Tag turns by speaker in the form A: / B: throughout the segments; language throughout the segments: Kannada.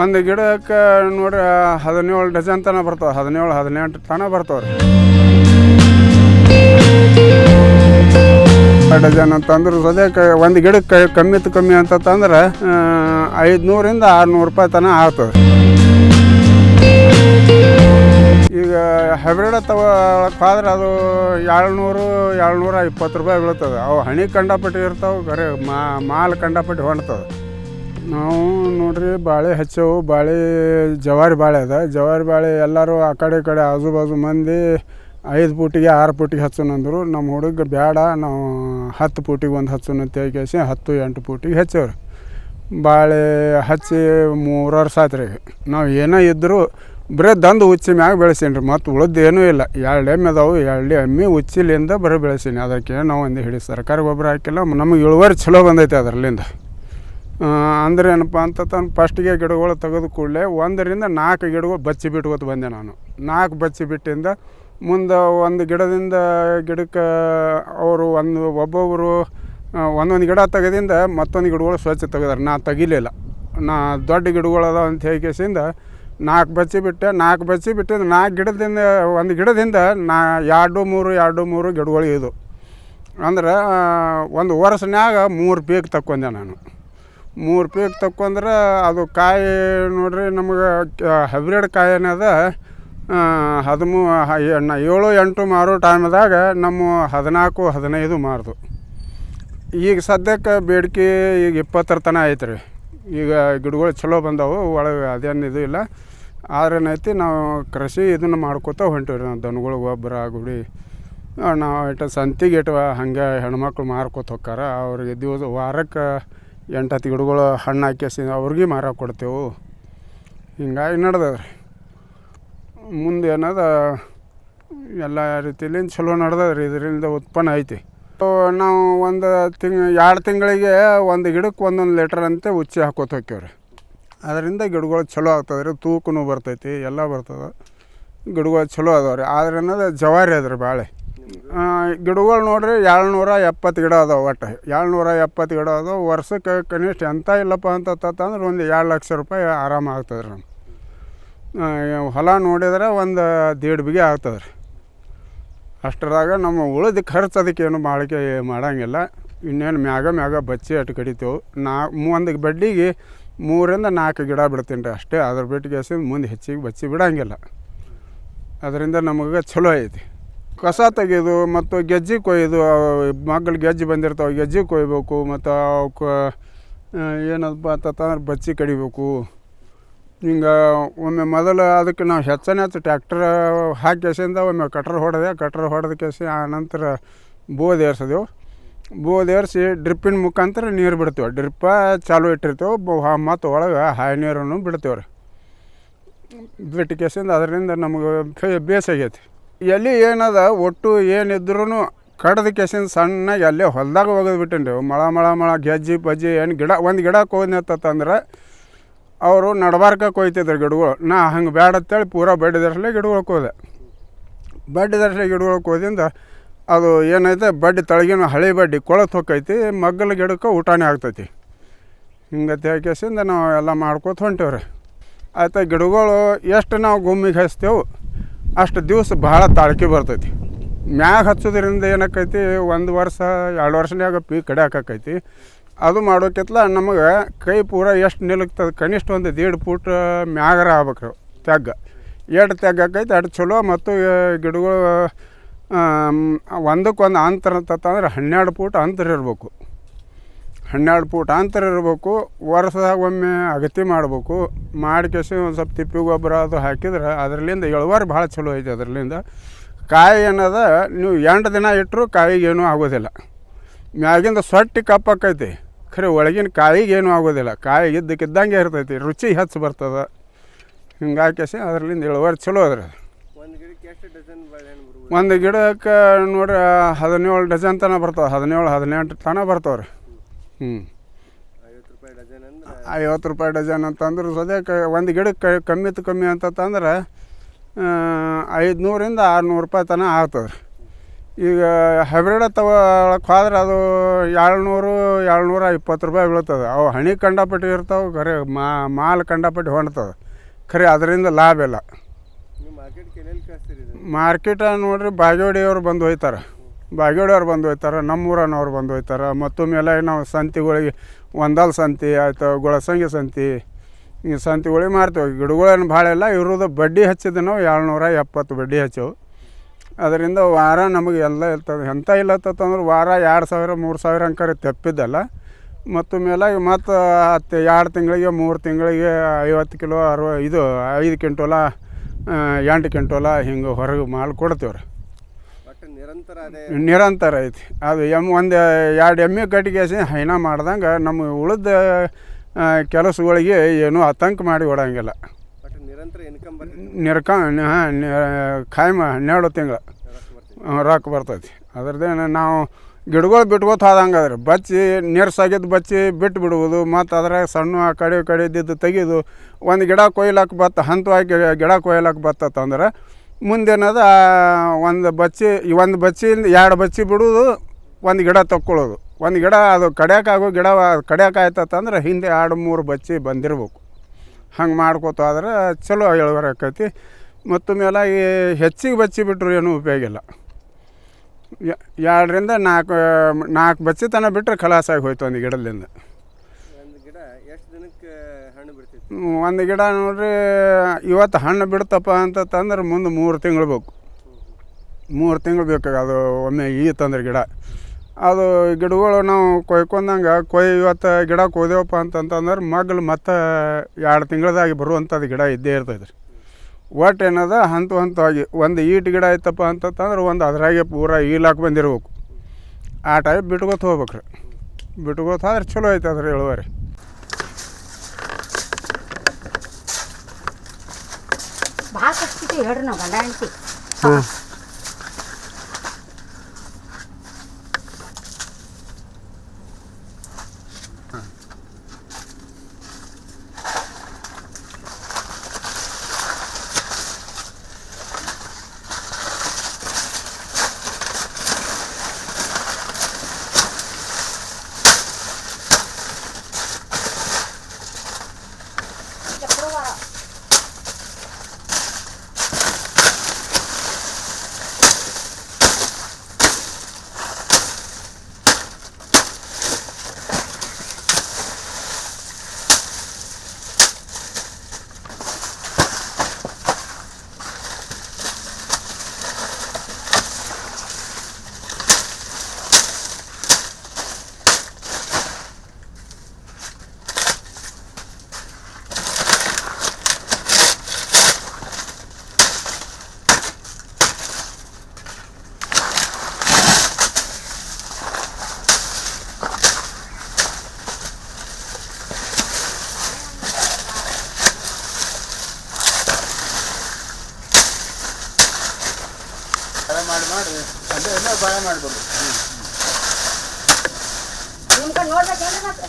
A: ಒಂದು ಗಿಡಕ್ಕೆ ನೋಡ್ರಿ ಹದಿನೇಳು ಡಜನ್ ತನಕ ಬರ್ತಾವೆ. ಹದಿನೇಳು, ಹದಿನೆಂಟು ತನಕ ಬರ್ತಾವೆ ರೀ ಡಜನ್ ಅಂತಂದ್ರೆ ಸದ್ಯಕ್ಕೆ ಒಂದು ಗಿಡಕ್ಕೆ ಕಮ್ಮಿತ್ತು ಕಮ್ಮಿ ಅಂತಂದ್ರೆ ಐದುನೂರಿಂದ ಆರುನೂರು ರೂಪಾಯಿ ತನಕ ಆಗ್ತದೆ. ಈಗ ಹೈಬ್ರಿಡ್ ತಗೋಕ್ಕಾದ್ರೆ ಅದು ಏಳ್ನೂರು, ಏಳ್ನೂರ ಇಪ್ಪತ್ತು ರೂಪಾಯಿ ಬೀಳ್ತದೆ. ಅವು ಹಣಿ ಕಂಡಪಟ್ಟಿ ಇರ್ತಾವೆ, ಬರೀ ಮಾಲ್ ಕಂಡಪಟ್ಟಿ ಹೊಣ್ತದೆ ನಾವು ನೋಡ್ರಿ ಬಾಳೆ ಹಚ್ಚವು, ಬಾಳೆ ಜವಾರಿ ಬಾಳೆ ಅದ. ಜವಾರಿ ಬಾಳೆ ಎಲ್ಲರೂ ಆ ಕಡೆ ಈ ಕಡೆ ಆಜು ಬಾಜು ಮಂದಿ ಐದು ಫೂಟಿಗೆ ಆರು ಫೂಟಿಗೆ ಹಚ್ಚನಂದ್ರು ನಮ್ಮ ಹುಡುಗ ಬೇಡ ನಾವು ಹತ್ತು ಫೂಟಿಗೆ ಒಂದು ಹಚ್ಚೋಣ ಅಂತ ಕೇಸಿ ಹತ್ತು ಎಂಟು ಫೂಟಿಗೆ ಹಚ್ಚೇವ್ರಿ. ಬಾಳೆ ಹಚ್ಚಿ ಮೂರು ವರ್ಷ ಆಯ್ತು ರೀ. ನಾವು ಏನೋ ಇದ್ದರೂ ಬರೀ ದಂದು ಉಚ್ಚಿ ಮ್ಯಾಗ ಬೆಳೆಸೀನಿ ರೀ ಮತ್ತು ಉಳಿದು ಇಲ್ಲ. ಎರಡು ಎಮ್ಮೆ ಅದಾವು, ಎರಡು ಎಮ್ಮೆ ಉಚ್ಚಿಲಿಂದ ಬರೀ ಬೆಳೆಸೀನಿ. ಅದಕ್ಕೆ ನಾವು ಒಂದು ಹಿಡಿ ಸರ್ಕಾರಿ ಗೊಬ್ಬರ ಹಾಕಿಲ್ಲ, ನಮಗೆ ಇಳುವರಿ ಚಲೋ ಬಂದೈತೆ ಅದರಲ್ಲಿಂದ. ಅಂದ್ರೆ ಏನಪ್ಪ ಅಂತ ತಂದು ಫಸ್ಟಿಗೆ ಗಿಡಗಳು ತೆಗೆದು ಕೂಡಲೇ ಒಂದರಿಂದ ನಾಲ್ಕು ಗಿಡಗಳು ಬಚ್ಚಿ ಬಿಟ್ಕೊತ ಬಂದೆ ನಾನು. ನಾಲ್ಕು ಬಚ್ಚಿ ಬಿಟ್ಟಿಂದ ಮುಂದೆ ಒಂದು ಗಿಡದಿಂದ ಗಿಡಕ್ಕೆ ಅವರು ಒಂದು ಒಬ್ಬೊಬ್ಬರು ಒಂದೊಂದು ಗಿಡ ತೆಗೆದಿಂದ ಮತ್ತೊಂದು ಗಿಡಗಳು ಸ್ವಚ್ಛ ತೆಗೆದಾರೆ. ನಾ ತೆಗಿಲಿಲ್ಲ. ನಾ ದೊಡ್ಡ ಗಿಡಗಳು ಅದಾವ ಅಂತ ಹೇಗೆಸಿಂದ ನಾಲ್ಕು ಬಚ್ಚಿ ಬಿಟ್ಟೆ. ನಾಲ್ಕು ಬಚ್ಚಿ ಬಿಟ್ಟಿದ್ದು ನಾಲ್ಕು ಗಿಡದಿಂದ, ಒಂದು ಗಿಡದಿಂದ ನಾ ಎರಡು ಮೂರು ಎರಡು ಮೂರು ಗಿಡಗಳು ಇದು ಅಂದ್ರೆ ಒಂದು ವರ್ಷನ್ಯಾಗ ಮೂರು ಪೀಕ್ ತಕ್ಕೊಂಡೆ ನಾನು. ಮೂರು ಪೀಕ್ ತಕ್ಕೊಂಡ್ರೆ ಅದು ಕಾಯಿ ನೋಡ್ರಿ ನಮಗೆ ಹೈಬ್ರಿಡ್ ಕಾಯಿ ಏನದ ಹದಿಮೂ ಏಳು, ಎಂಟು ಮಾರೋ ಟೈಮ್ದಾಗ ನಮ್ಮ ಹದಿನಾಲ್ಕು, ಹದಿನೈದು ಮಾರ್ದು. ಈಗ ಸದ್ಯಕ್ಕೆ ಬೇಡಿಕೆ ಈಗ ಇಪ್ಪತ್ತರ ತನಕ ಐತೆ ರೀ ಈಗ ಗಿಡಗಳು ಚಲೋ ಬಂದವು, ಒಳಗೆ ಅದೇನು ಇದು ಇಲ್ಲ. ಆದ್ರೆ ಏನೈತಿ ನಾವು ಕೃಷಿ ಇದನ್ನು ಮಾಡ್ಕೋತ ಹೊಂಟೀವಿ ರೀ ನಾವು, ದನಗಳು, ಗೊಬ್ಬರ, ಗುಡಿ. ನಾವು ಇಟ್ಟು ಸಂತಿಗೆ ಇಟ್ಟು ಹಂಗೆ ಹೆಣ್ಮಕ್ಳು ಮಾರ್ಕೋತ ಹೋಕ್ಕಾರ. ಅವ್ರಿಗೆ ದಿವಸ ವಾರಕ್ಕೆ ಎಂಟು ಹತ್ತು ಗಿಡಗಳು ಹಣ್ಣು ಹಾಕಿಸಿ ಅವ್ರಿಗೆ ಮಾರಕ್ಕೆ ಕೊಡ್ತೇವೆ. ಹಿಂಗಾಗಿ ನಡೆದದ ಮುಂದೆ ಏನದ, ಎಲ್ಲ ರೀತಿಲಿಂದ ಚಲೋ ನಡೆದದ ರೀ ಇದರಿಂದ ಉತ್ಪನ್ನ ಐತಿ. ನಾವು ಒಂದು ತಿಂಗ್, ಎರಡು ತಿಂಗಳಿಗೆ ಒಂದು ಗಿಡಕ್ಕೆ ಒಂದೊಂದು ಲೀಟ್ರ್ ಅಂತ ಉಚ್ಚಿ ಹಾಕೋತ ಹೋಗ್ತೇವೆ ರೀ ಅದರಿಂದ ಗಿಡಗಳು ಚಲೋ ಆಗ್ತದೆ ರೀ ತೂಕನೂ ಬರ್ತೈತಿ, ಎಲ್ಲ ಬರ್ತದೆ. ಗಿಡಗಳು ಚಲೋ ಅದಾವೆ ರೀ ಆದ್ರೆ ಅನ್ನೋದು ಜವಾರಿ ಅದ ಭಾಳ ಗಿಡಗಳು ನೋಡ್ರಿ ಏಳ್ನೂರ ಎಪ್ಪತ್ತು ಗಿಡ ಅದಾವೆ ಒಟ್ಟು. ಏಳ್ನೂರ ಎಪ್ಪತ್ತು ಗಿಡ ಅದಾವೆ. ವರ್ಷಕ್ಕೆ ಕನಿಷ್ಠ ಎಂತ ಇಲ್ಲಪ್ಪ ಅಂತ ತಂದ್ರೆ ಒಂದು ಎರಡು ಲಕ್ಷ ರೂಪಾಯಿ ಆರಾಮ ಆಗ್ತದೆ ರೀ ಆ, ಹೊಲ ನೋಡಿದ್ರೆ ಒಂದು ದೇಡ್ ಬಿಗೆ ಆಗ್ತದೆ ರೀ ಅಷ್ಟರಾಗ ನಮ್ಮ ಉಳಿದ ಖರ್ಚು ಅದಕ್ಕೇನು ಬಾಳಿಕೆ ಮಾಡಂಗಿಲ್ಲ. ಇನ್ನೇನು ಮ್ಯಾಗ ಮ್ಯಾಗ ಬಚ್ಚಿ ಅಟ್ಟು ಕಡಿತೇವೆ. ನಾ ಒಂದು ಬಡ್ಡಿಗೆ ಮೂರಿಂದ ನಾಲ್ಕು ಗಿಡ ಬಿಡ್ತೀನಿ ರೀ ಅಷ್ಟೇ. ಅದ್ರ ಬಿಟ್ಟಿಗೆ ಮುಂದೆ ಹೆಚ್ಚಿಗೆ ಬಚ್ಚಿ ಬಿಡಂಗಿಲ್ಲ. ಅದರಿಂದ ನಮಗೆ ಚಲೋ ಐತಿ. ಕಸ ತೆಗೆಯೋದು ಮತ್ತು ಗೆಜ್ಜೆ ಕೊಯ್ಯೋದು ಮಗ್ಳು ಗೆಜ್ಜೆ ಬಂದಿರ್ತಾವೆ ಗೆಜ್ಜೆ ಕೊಯ್ಬೇಕು ಮತ್ತು ಅವಕ್ಕೆ ಏನಪ್ಪ ಅಂತಂದ್ರೆ ಬಚ್ಚಿ ಕಡಿಬೇಕು. ಹಿಂಗೆ ಒಮ್ಮೆ ಮೊದಲು ಅದಕ್ಕೆ ನಾವು ಹೆಚ್ಚನೇ ಹೆಚ್ಚು ಟ್ಯಾಕ್ಟರ್ ಹಾಕಿ ಒಮ್ಮೆ ಕಟ್ರ್ ಹೊಡೆದೆ, ಕಟ್ರ್ ಹೊಡೆದ ಕೆಸಿ, ಆ ನಂತರ ಬೋದ್ ಏರ್ಸಿದೆವು. ಬೋದ್ ಏರಿಸಿ ಡ್ರಿಪ್ಪಿನ ಮುಖಾಂತರ ನೀರು ಬಿಡ್ತೇವೆ. ಡ್ರಿಪ್ಪ ಚಾಲು ಇಟ್ಟಿರ್ತೇವೆ ಮತ್ತು ಒಳಗೆ ಹಾಯಿ ನೀರನ್ನು ಬಿಡ್ತೇವೆ ರೀ. ಬಿಟ್ಟು ಕೆಸಿಂದ ಅದರಿಂದ ನಮಗೆ ಬೇಸಾಗೈತಿ ಎಲ್ಲಿ ಏನದ, ಒಟ್ಟು ಏನಿದ್ರೂ ಕಡ್ದ ಕೆಸಿನ ಸಣ್ಣಗೆ ಎಲ್ಲೇ ಹೊಲ್ದಾಗ ಒಗದು ಬಿಟ್ಟಿನಿ ರೀ ಮಳ ಮಳ ಮಳ, ಗೆಜ್ಜಿ, ಬಜ್ಜಿ, ಏನು ಗಿಡ, ಒಂದು ಗಿಡ ಕೊಯ್ನತ್ತಂದ್ರೆ ಅವರು ನಡಬಾರ್ಕ ಕೊಯ್ತಿದ್ರು ಗಿಡಗಳು. ನಾ ಹಂಗೆ ಬೇಡ ಅಂತೇಳಿ ಪೂರ ಬಡ್ಡಿ ದರ್ಸಲೆ ಗಿಡಗಳು ಕೋದೆ. ಬಡ್ಡಿ ದರ್ಸಲೆ ಗಿಡಗಳು ಕೋದಿಂದ ಅದು ಏನೈತೆ ಬಡ್ಡಿ ತಳಗಿನ ಹಳೆ ಬಡ್ಡಿ ಕೊಳತು ಹೊಕ್ಕೈತಿ, ಮಗ್ಗಲ ಗಿಡಕ್ಕೆ ಊಟನೇ ಆಗ್ತೈತಿ. ಹಿಂಗೆ ಹಾಕಿಸಿಂದ ನಾವು ಎಲ್ಲ ಮಾಡ್ಕೋತ ಹೊಂಟೇವ್ರಿ. ಆಯ್ತಾ ಗಿಡಗಳು ಎಷ್ಟು ನಾವು ಗುಮ್ಮಿಗೆ ಹಚ್ತೇವೆ? ಅಷ್ಟು ದಿವಸ ಭಾಳ ತಾಳ್ಕೆ ಬರ್ತೈತಿ. ಮ್ಯಾಗ ಹಚ್ಚೋದ್ರಿಂದ ಏನಾಕೈತಿ ಒಂದು ವರ್ಷ, ಎರಡು ವರ್ಷನ್ಯಾಗ ಪೀಕ್ ಕಡೆ ಹಾಕೈತಿ ಅದು ಮಾಡೋಕೆತ್ಲ ನಮಗೆ ಕೈ ಪೂರ ಎಷ್ಟು ನಿಲುಕ್ತದೆ ಕನಿಷ್ಠ ಒಂದು ದೇಡ್ ಫೂಟ್ ಮ್ಯಾಗರ ಆಗ್ಬೇಕು ತೆಗ್ಗ. ಎರಡು ತೆಗ್ಗ ಆಕೈತಿ, ಅಷ್ಟು ಚಲೋ ಮತ್ತು ಗಿಡಗಳು ಒಂದಕ್ಕೊಂದು ಅಂತರ ಅಂತಂದ್ರೆ ಹನ್ನೆರಡು ಫೂಟ್ ಅಂತರ ಇರಬೇಕು. ಹನ್ನೆರಡು ಫೂಟ್ ಅಂತರ ಇರಬೇಕು ವರ್ಷದಾಗ ಒಮ್ಮೆ ಅಗತಿ ಮಾಡಬೇಕು ಮಾಡಿಕೆಸಿ ಒಂದು ಸ್ವಲ್ಪ ತಿಪ್ಪಿ ಗೊಬ್ಬರ ಅದು ಹಾಕಿದ್ರೆ ಅದರಲ್ಲಿಂದ ಇಳುವರಿ ಭಾಳ ಚಲೋ ಐತೆ ಅದರಲ್ಲಿಂದ. ಕಾಯಿ ಏನದ ನೀವು ಎಂಟು ದಿನ ಇಟ್ಟರು ಕಾಯಿಗೆ ಏನೂ ಆಗೋದಿಲ್ಲ. ಮ್ಯಾಗಿಂದ ಸೊಟ್ಟಿ ಕಪ್ಪಾಕೈತಿ ಖರೆ ಒಳಗಿನ ಕಾಯಿಗೆ ಏನೂ ಆಗೋದಿಲ್ಲ. ಕಾಯಿ ಇದ್ದಕ್ಕಿದ್ದಂಗೆ ಇರ್ತೈತಿ ರುಚಿ ಹೆಚ್ಚು ಬರ್ತದೆ. ಹಿಂಗಾಕೆಸಿ ಅದರಲ್ಲಿಂದ ಇಳುವರಿ ಚಲೋ ಅದ್ರ
B: ಒಂದು ಗಿಡಕ್ಕೆ
A: ನೋಡ್ರಿ ಹದಿನೇಳು ಡಜನ್ ತನಕ ಬರ್ತವೆ ಹದಿನೇಳು ಹದಿನೆಂಟು ತನಕ ಬರ್ತಾವೆ ರೀ ಹ್ಞೂ
B: ಐವತ್ತು ರೂಪಾಯಿ ಡಜನ್ ಅಂದ್ರೆ
A: ಐವತ್ತು ರೂಪಾಯಿ ಡಜನ್ ಅಂತಂದ್ರೆ ಸದ್ಯಕ್ಕೆ ಒಂದು ಗಿಡಕ್ಕೆ ಕಮ್ಮಿತ್ತು ಕಮ್ಮಿ ಅಂತಂದ್ರೆ ಐದುನೂರಿಂದ ಆರುನೂರು ರೂಪಾಯಿ ತನಕ ಆಗ್ತದೆ. ಈಗ ಹೈಬ್ರಿಡ್ ತಗೊಳಕ್ಕೆ ಹೋದ್ರೆ ಅದು ಏಳ್ನೂರು ಏಳ್ನೂರ ಇಪ್ಪತ್ತು ರೂಪಾಯಿ ಬೀಳ್ತದೆ. ಅವು ಹಣಿ ಕಂಡಪಟ್ಟಿ ಇರ್ತಾವೆ ಖರೆ ಮಾ ಮಾಲ್ ಕಂಡಪಟ್ಟಿ ಹೊಂಡ್ತದೆ ಖರೆ ಅದರಿಂದ ಲಾಭ ಇಲ್ಲ. ಮಾರ್ಕೆಟ ನೋಡ್ರಿ ಬಾಗೇವಾಡಿಯವ್ರು ಬಂದು ಹೋಯ್ತಾರೆ ಬಾಗೇವಾಡಿಯವ್ರು ಬಂದು ಹೋಯ್ತಾರೆ, ನಮ್ಮೂರನವ್ರು ಬಂದು ಹೋಯ್ತಾರೆ, ಮತ್ತೊಮ್ಮೆ ಎಲ್ಲ ನಾವು ಸಂತಿಗಳಿಗೆ ಒಂದಲ್ ಸಂತಿ, ಆಯ್ತು, ಗೊಳಸಂಗಿ ಸಂತಿ, ಈ ಸಂತಿಗಳಿಗೆ ಮಾರ್ತೇವೆ. ಗಿಡಗಳೇನು ಭಾಳ ಇಲ್ಲ ಇರೋದು ಬಡ್ಡಿ ಹಚ್ಚಿದ್ದು ನಾವು ಏಳ್ನೂರ ಎಪ್ಪತ್ತು ಬಡ್ಡಿ ಹಚ್ಚೇವು. ಅದರಿಂದ ವಾರ ನಮಗೆ ಎಲ್ಲ ಇರ್ತದೆ. ಎಂಥ ಇಲ್ಲತ್ತಂದ್ರೆ ವಾರ ಎರಡು ಸಾವಿರ, ಮೂರು ಸಾವಿರ ಅಂಕರೆ ತೆಪ್ಪಿದ್ದಲ್ಲ. ಮತ್ತು ಮೇಲಾಗಿ ಮತ್ತು ಹತ್ತು, ಎರಡು ತಿಂಗಳಿಗೆ, ಮೂರು ತಿಂಗಳಿಗೆ ಐವತ್ತು ಕಿಲೋ ಅರವ ಇದು, ಐದು ಕ್ವಿಂಟೋಲ ಎಂಟು ಕ್ವಿಂಟೋಲ ಹಿಂಗೆ ಹೊರಗೆ ಮಾಲು
B: ಕೊಡ್ತೀವ್ರಿ. ನಿರಂತರ
A: ಐತಿ. ಅದು ಎಂ ಒಂದು ಎರಡು ಎಮ್ಮೆ ಕಟ್ಟಿಗೆಸಿ ಹೈನ ಮಾಡ್ದಂಗೆ ನಮ್ಮ ಉಳಿದ ಕೆಲಸಗಳಿಗೆ ಏನೂ ಆತಂಕ ಮಾಡಿ
B: ಓಡಂಗಿಲ್ಲ.
A: ನಿರ್ಕ ಹಾಂ ಖಾಯಮ ಹನ್ನೆರಡು ತಿಂಗಳು
B: ರೊಕ್ಕ ಬರ್ತೈತಿ.
A: ಅದ್ರದ್ದೇನು ನಾವು ಗಿಡಗಳು ಬಿಟ್ಕೋತ ಹೋದಂಗೆ ಅದ್ರಿ ಬಚ್ಚಿ ನೀರ್ಸಾಗಿದ್ದು ಬಚ್ಚಿ ಬಿಟ್ಟು ಬಿಡುವುದು ಮತ್ತು ಅದ್ರಾಗ ಸಣ್ಣ ಆ ಕಡೆ ಕಡೆ ಇದ್ದಿದ್ದು ತೆಗೆದು ಒಂದು ಗಿಡ ಕೊಯ್ಲಕ್ಕೆ ಬತ್ತ ಹಂತವಾಗಿ ಗಿಡ ಕೊಯ್ಲಕ್ಕೆ ಬತ್ತಂದ್ರೆ ಮುಂದೇನದ ಒಂದು ಬಚ್ಚಿ ಒಂದು ಬಚ್ಚಿಯಿಂದ ಎರಡು ಬಚ್ಚಿ ಬಿಡುವುದು ಒಂದು ಗಿಡ ತಕ್ಕೊಳ್ಳೋದು. ಒಂದು ಗಿಡ ಅದು ಕಡ್ಯಾಕಾಗೋ ಗಿಡ ಕಡ್ಯಾಕ ಆಯ್ತಂದ್ರೆ ಹಿಂದೆ ಎರಡು ಮೂರು ಬಚ್ಚಿ ಬಂದಿರ್ಬೇಕು. ಹಂಗೆ ಮಾಡ್ಕೋತ ಆದ್ರೆ ಚಲೋ ಇಳುವರಿ ಆಕೈತಿ. ಮತ್ತು ಈ ಹೆಚ್ಚಿಗೆ ಬಚ್ಚಿ ಬಿಟ್ಟರು ಏನೂ ಉಪಯೋಗ ಇಲ್ಲ. ಎರಡರಿಂದ ನಾಲ್ಕು ನಾಲ್ಕು ಬಚ್ಚಿ ತನಕ ಬಿಟ್ಟರೆ ಖಲಾಸಾಗಿ ಹೋಯ್ತು ಒಂದು ಗಿಡದಿಂದ
B: ಒಂದು ಗಿಡ ಎಷ್ಟು ದಿನಕ್ಕೆ ಹಣ್ಣು ಬಿಡ್ತೈತಿ
A: ಹ್ಮ್, ಒಂದು ಗಿಡ ನೋಡ್ರಿ, ಇವತ್ತು ಹಣ್ಣು ಬಿಡ್ತಪ್ಪ ಅಂತಂದ್ರೆ ಮುಂದೆ ಮೂರು ತಿಂಗಳು ಬೇಕು. ಮೂರು ತಿಂಗಳು ಬೇಕು ಅದು ಒಮ್ಮೆ ಈತಂದ್ರೆ ಗಿಡ. ಅದು ಗಿಡಗಳು ನಾವು ಕೊಯ್ಕೊಂಡಂಗೆ ಕೊಯ್ ಇವತ್ತು ಗಿಡ ಕೊಯ್ದೇವಪ್ಪ ಅಂತಂತಂದ್ರೆ ಮಗ್ಲು ಮತ್ತೆ ಎರಡು ತಿಂಗಳದಾಗಿ ಬರುವಂಥದ್ದು ಗಿಡ ಇದ್ದೇ ಇರ್ತೈತೆ ರೀ. ಒಟ್ಟು ಏನದ, ಹಂತ ಹಂತವಾಗಿ ಒಂದು ಈಟ್ ಗಿಡ ಐತಪ್ಪ ಅಂತಂತಂದ್ರೆ ಒಂದು ಅದರಾಗೆ ಪೂರ ಈಲಾಕ್ ಬಂದಿರ್ಬೇಕು. ಆ ಟೈಪ್ ಬಿಟ್ಕೋತ ಹೋಗ್ಬೇಕು ರೀ ಬಿಟ್ಕೋತ ಆದ್ರೆ ಚಲೋ ಐತದ್ರಿ ಇಳುವರಿ.
C: ಭಾಳ ಕಷ್ಟ ಹೇಳ್ರಿ ನಾವು ಗಂಡ ಹೆಂಡ್ತಿ.
A: ಮಾಡಿ. ಅದೇ ಎಲ್ಲ ಬಾಳೆ ಮಾಡಿಬಿಡ್ರಿ
C: ನಿಮ್ಮ ಕಡೆ ನೋಡ್ಬೇಕೇನ್ರಿ ಮತ್ತೆ.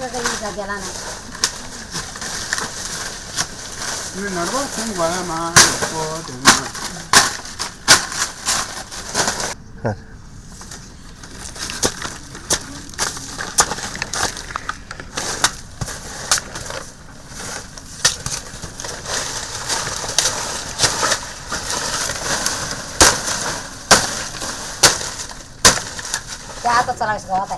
C: ಗೋವಾ ಕಷ್ಟದ ಈಗ ಜಲಾನ
A: ನೀವು ನಡ್ಬೋದು ಹಿಂಗೆ ಬಾಳೆ ಮಾಡಿ ಇಟ್ಕೋತ ಹಿಂಗ್ ಮಾಡಿ.
C: ಚಾ ಚಲಾಗಿಸ್ ಗೋವಾತ